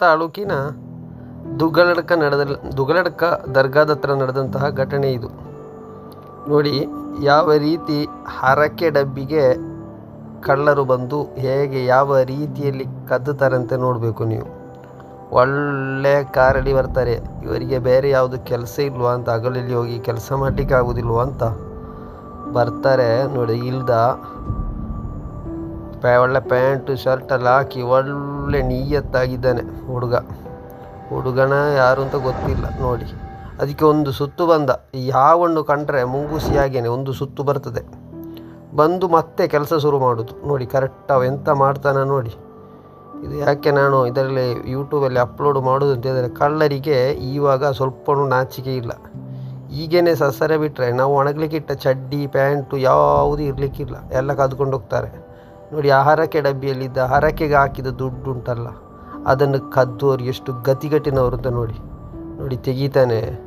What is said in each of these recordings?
ತಾಲೂಕಿನ ದುಗ್ಗಳಡ್ಕ ನಡೆದ ದುಗಳಡ್ಕ ದರ್ಗಾದ ಹತ್ರ ನಡೆದಂತಹ ಘಟನೆ ಇದು. ನೋಡಿ, ಯಾವ ರೀತಿ ಹರಕೆ ಡಬ್ಬಿಗೆ ಕಳ್ಳರು ಬಂದು ಹೇಗೆ ಯಾವ ರೀತಿಯಲ್ಲಿ ಕದ್ದುತ್ತಾರಂತೆ ನೋಡಬೇಕು ನೀವು. ಒಳ್ಳೆ ಕಾರಡಿ ಬರ್ತಾರೆ. ಇವರಿಗೆ ಬೇರೆ ಯಾವುದು ಕೆಲಸ ಇಲ್ವಾ ಅಂತ ಹಗಲಲ್ಲಿ ಹೋಗಿ ಕೆಲಸ ಮಾಡಲಿಕ್ಕೆ ಆಗೋದಿಲ್ವ ಅಂತ ಬರ್ತಾರೆ. ನೋಡಿ, ಇಲ್ದ ಒಳ್ಳೆ ಪ್ಯಾಂಟು ಶರ್ಟೆಲ್ಲ ಹಾಕಿ ಒಳ್ಳೆ ನಿಯತ್ತಾಗಿದ್ದಾನೆ ಹುಡುಗ. ಹುಡುಗನ ಯಾರು ಅಂತ ಗೊತ್ತಿಲ್ಲ, ನೋಡಿ. ಅದಕ್ಕೆ ಒಂದು ಸುತ್ತು ಬಂದ. ಯಾವನ್ನು ಕಂಡ್ರೆ ಮುಂಗುಸಿಯಾಗೇನೆ ಒಂದು ಸುತ್ತು ಬರ್ತದೆ. ಬಂದು ಮತ್ತೆ ಕೆಲಸ ಶುರು ಮಾಡೋದು. ನೋಡಿ ಕರೆಕ್ಟ್ ಅವ ಎಂತ ಮಾಡ್ತಾನೆ ನೋಡಿ. ಇದು ಯಾಕೆ ನಾನು ಇದರಲ್ಲಿ ಯೂಟ್ಯೂಬಲ್ಲಿ ಅಪ್ಲೋಡ್ ಮಾಡೋದು ಅಂತ ಹೇಳಿದರೆ, ಕಳ್ಳರಿಗೆ ಇವಾಗ ಸ್ವಲ್ಪನೂ ನಾಚಿಕೆ ಇಲ್ಲ. ಈಗೇನೆ ಸಸರೆ ಬಿಟ್ಟರೆ ನಾವು ಒಣಗಲಿಕ್ಕಿಟ್ಟ ಚಡ್ಡಿ, ಪ್ಯಾಂಟು ಯಾವುದೂ ಇರಲಿಕ್ಕಿಲ್ಲ. ಎಲ್ಲ ಕದ್ಕೊಂಡು ಹೋಗ್ತಾರೆ. ನೋಡಿ, ಆ ಹರಕೆ ಡಬ್ಬಿಯಲ್ಲಿದ್ದ ಹರಕೆಗೆ ಹಾಕಿದ ದುಡ್ಡು ಉಂಟಲ್ಲ ಅದನ್ನು ಕದ್ದೋರು ಎಷ್ಟು ಗತಿಗಟ್ಟಿನವರು ಅಂತ ನೋಡಿ. ನೋಡಿ, ತೆಗಿತಾನೆ.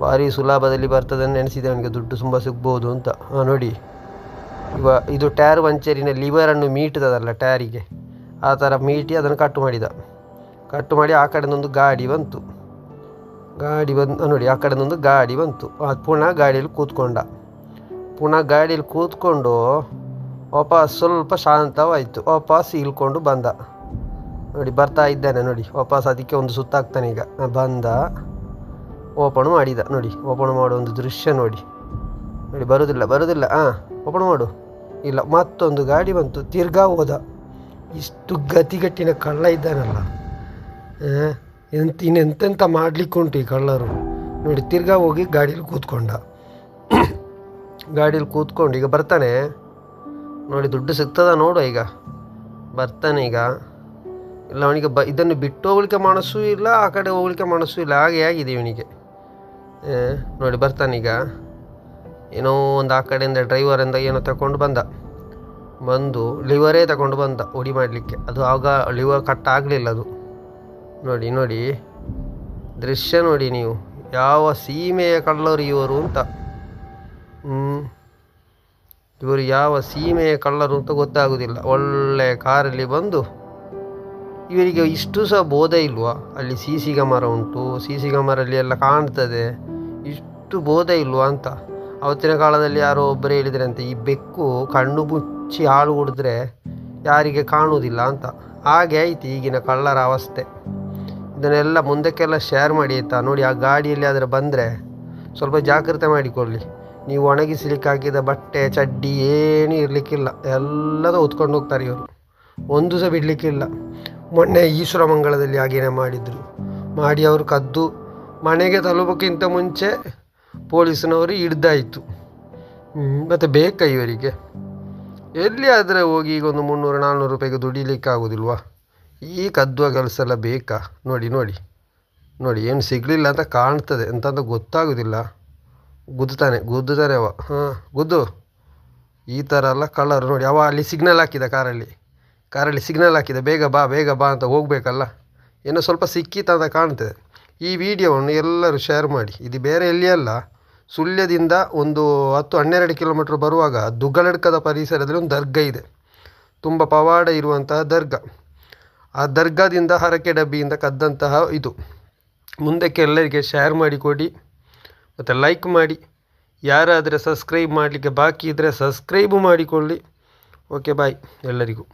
ಭಾರಿ ಸುಲಭದಲ್ಲಿ ಬರ್ತದೆ ನೆನೆಸಿದೆ ಅವನಿಗೆ, ದುಡ್ಡು ತುಂಬ ಸಿಗ್ಬೋದು ಅಂತ. ಹಾಂ ನೋಡಿ. ಇವ, ಇದು ಟ್ಯಾರ್ ವಂಚರಿನ ಲಿವರನ್ನು ಮೀಟದಲ್ಲ ಟ್ಯಾರಿಗೆ ಆ ಥರ ಮೀಟಿ ಅದನ್ನು ಕಟ್ಟು ಮಾಡಿದ. ಕಟ್ಟು ಮಾಡಿ ಆ ಕಡೆದೊಂದು ಗಾಡಿ ಬಂತು. ಗಾಡಿ ಬಂದು ನೋಡಿ, ಆ ಕಡೆದೊಂದು ಗಾಡಿ ಬಂತು. ಅದು ಪುನಃ ಗಾಡಿಯಲ್ಲಿ ಕೂತ್ಕೊಂಡ. ಪುನಃ ಗಾಡಿಯಲ್ಲಿ ಕೂತ್ಕೊಂಡು ವಾಪಸ್ ಸ್ವಲ್ಪ ಶಾಂತವಾಯಿತು. ವಾಪಸ್ ಇಳ್ಕೊಂಡು ಬಂದ. ನೋಡಿ, ಬರ್ತಾ ಇದ್ದಾನೆ, ನೋಡಿ. ವಾಪಸ್ ಅದಕ್ಕೆ ಒಂದು ಸುತ್ತಾಗ್ತಾನೆ ಈಗ. ಬಂದ ಓಪನ್ ಮಾಡಿದ. ನೋಡಿ ಓಪನ್ ಮಾಡೋ ಒಂದು ದೃಶ್ಯ ನೋಡಿ. ನೋಡಿ, ಬರೋದಿಲ್ಲ ಬರೋದಿಲ್ಲ. ಹಾಂ ಓಪನ್ ಮಾಡು. ಇಲ್ಲ, ಮತ್ತೊಂದು ಗಾಡಿ ಬಂತು. ತಿರ್ಗಾ ಹೋದ. ಇಷ್ಟು ಗತಿಗಟ್ಟಿನ ಕಳ್ಳ ಇದ್ದಾನಲ್ಲ. ಎಂತ ಇನ್ನೆಂತೆಂಥ ಮಾಡಲಿಕ್ಕುಂಟು ಈ ಕಳ್ಳರು. ನೋಡಿ, ತಿರ್ಗಾ ಹೋಗಿ ಗಾಡೀಲಿ ಕೂತ್ಕೊಂಡ. ಗಾಡೀಲಿ ಕೂತ್ಕೊಂಡು ಈಗ ಬರ್ತಾನೆ. ನೋಡಿ, ದುಡ್ಡು ಸಿಗ್ತದ ನೋಡು ಈಗ. ಬರ್ತಾನೆ ಈಗ. ಇಲ್ಲ, ಅವನಿಗೆ ಬ, ಇದನ್ನು ಬಿಟ್ಟು ಹೋಗ್ಲಿಕ್ಕೆ ಮನಸ್ಸು ಇಲ್ಲ, ಆ ಕಡೆ ಹೋಗ್ಲಿಕ್ಕೆ ಮನಸ್ಸು ಇಲ್ಲ, ಹಾಗೆ ಆಗಿದೆ ಇವನಿಗೆ. ನೋಡಿ ಬರ್ತಾನೀಗ ಏನೋ ಒಂದು ಆ ಕಡೆಯಿಂದ ಡ್ರೈವರಿಂದ ಏನೋ ತಗೊಂಡು ಬಂದ. ಬಂದು ಲಿವರೇ ತಗೊಂಡು ಬಂದ ಉಡಿ ಮಾಡಲಿಕ್ಕೆ. ಅದು ಆಗ ಲಿವರ್ ಕಟ್ ಆಗಲಿಲ್ಲ ಅದು. ನೋಡಿ ನೋಡಿ. ದೃಶ್ಯ ನೋಡಿ ನೀವು. ಯಾವ ಸೀಮೆಯ ಕಳ್ಳರು ಇವರು ಅಂತ. ಹ್ಞೂ ಇವರು ಯಾವ ಸೀಮೆಯ ಕಳ್ಳರು ಅಂತ ಗೊತ್ತಾಗೋದಿಲ್ಲ. ಒಳ್ಳೆ ಕಾರಲ್ಲಿ ಬಂದು ಇವರಿಗೆ ಇಷ್ಟು ಸಹ ಬೋಧ ಇಲ್ವಾ? ಅಲ್ಲಿ ಸಿ ಕ್ಯಾಮರ ಉಂಟು. ಸಿ ಸಿ ಕ್ಯಾಮರಲ್ಲಿ ಎಲ್ಲ ಕಾಣ್ತದೆ. ಇಷ್ಟು ಬೋಧ ಇಲ್ವಾ ಅಂತ. ಅವತ್ತಿನ ಕಾಲದಲ್ಲಿ ಯಾರೋ ಒಬ್ಬರೇ ಹೇಳಿದ್ರಂತೆ, ಈ ಬೆಕ್ಕು ಕಣ್ಣು ಮುಚ್ಚಿ ಹಾಳು ಕುಡಿದ್ರೆ ಯಾರಿಗೆ ಕಾಣುವುದಿಲ್ಲ ಅಂತ. ಹಾಗೆ ಆಯ್ತು, ಈಗಿನ ಕಳ್ಳರ ಅವಸ್ಥೆ. ಇದನ್ನೆಲ್ಲ ಮುಂದಕ್ಕೆಲ್ಲ ಶೇರ್ ಮಾಡಿ ಆಯ್ತಾ? ನೋಡಿ, ಆ ಗಾಡಿಯಲ್ಲಿ ಆದರೆ ಬಂದರೆ ಸ್ವಲ್ಪ ಜಾಗ್ರತೆ ಮಾಡಿಕೊಳ್ಳಿ. ನೀವು ಒಣಗಿಸಲಿಕ್ಕೆ ಹಾಕಿದ ಬಟ್ಟೆ, ಚಡ್ಡಿ ಏನೂ ಇರಲಿಕ್ಕಿಲ್ಲ. ಎಲ್ಲದೂ ಹೊತ್ಕೊಂಡು ಹೋಗ್ತಾರೆ ಇವರು. ಒಂದು ಸಹ ಬಿಡಲಿಕ್ಕಿಲ್ಲ. ಮೊನ್ನೆ ಈಶ್ವರ ಮಂಗಳದಲ್ಲಿ ಹಾಗೇನೆ ಮಾಡಿದರು. ಮಾಡಿ ಅವರು ಕದ್ದು. ಮನೆಗೆ ತಲುಪೋಕ್ಕಿಂತ ಮುಂಚೆ ಪೊಲೀಸ್ನವರು ಹಿಡ್ದಾಯಿತು. ಮತ್ತು ಬೇಕಾ ಇವರಿಗೆ? ಎಲ್ಲಿ ಆದರೆ ಹೋಗಿ ಈಗ ಒಂದು ಮುನ್ನೂರು ನಾನ್ನೂರು ರೂಪಾಯಿಗೆ ದುಡಿಲಿಕ್ಕೆ ಆಗೋದಿಲ್ವಾ ಈ ಕದ್ದುವ ಕೆಲಸ ಎಲ್ಲ ಬೇಕಾ? ನೋಡಿ ನೋಡಿ. ನೋಡಿ, ಏನು ಸಿಗಲಿಲ್ಲ ಅಂತ ಕಾಣ್ತದೆ. ಅಂತಂದು ಗೊತ್ತಾಗೋದಿಲ್ಲ. ಗುದ್ದುತ್ತಾನೆ ಗುದ್ದುತ್ತಾನೆ ಅವ. ಹಾಂ, ಗುದ್ದು. ಈ ಥರ ಎಲ್ಲ ಕಲರ್ ನೋಡಿ. ಅವ ಅಲ್ಲಿ ಸಿಗ್ನಲ್ ಹಾಕಿದ ಕಾರಲ್ಲಿ. ಕಾರಲ್ಲಿ ಸಿಗ್ನಲ್ ಹಾಕಿದ, ಬೇಗ ಬಾ ಬೇಗ ಬಾ ಅಂತ ಹೋಗಬೇಕಲ್ಲ. ಏನೋ ಸ್ವಲ್ಪ ಸಿಕ್ಕಿತ್ತು ಅಂತ ಕಾಣ್ತದೆ. ಈ ವಿಡಿಯೋವನ್ನು ಎಲ್ಲರೂ ಶೇರ್ ಮಾಡಿ. ಇದು ಬೇರೆ ಎಲ್ಲಿ ಅಲ್ಲ, ಸುಳ್ಯದಿಂದ ಒಂದು ಹತ್ತು, ಹನ್ನೆರಡು ಕಿಲೋಮೀಟ್ರ್ ಬರುವಾಗ ದುಗ್ಗಲಡ್ಕದ ಪರಿಸರದಲ್ಲಿ ಒಂದು ದರ್ಗಾ ಇದೆ. ತುಂಬ ಪವಾಡ ಇರುವಂತಹ ದರ್ಗಾ. ಆ ದರ್ಗಾದಿಂದ ಹರಕೆ ಡಬ್ಬಿಯಿಂದ ಕದ್ದಂತಹ ಇದು. ಮುಂದಕ್ಕೆ ಎಲ್ಲರಿಗೆ ಶೇರ್ ಮಾಡಿಕೊಡಿ ಮತ್ತು ಲೈಕ್ ಮಾಡಿ. ಯಾರಾದರೆ ಸಬ್ಸ್ಕ್ರೈಬ್ ಮಾಡಲಿಕ್ಕೆ ಬಾಕಿ ಇದ್ದರೆ ಸಬ್ಸ್ಕ್ರೈಬು ಮಾಡಿಕೊಳ್ಳಿ. ಓಕೆ ಬಾಯ್ ಎಲ್ಲರಿಗೂ.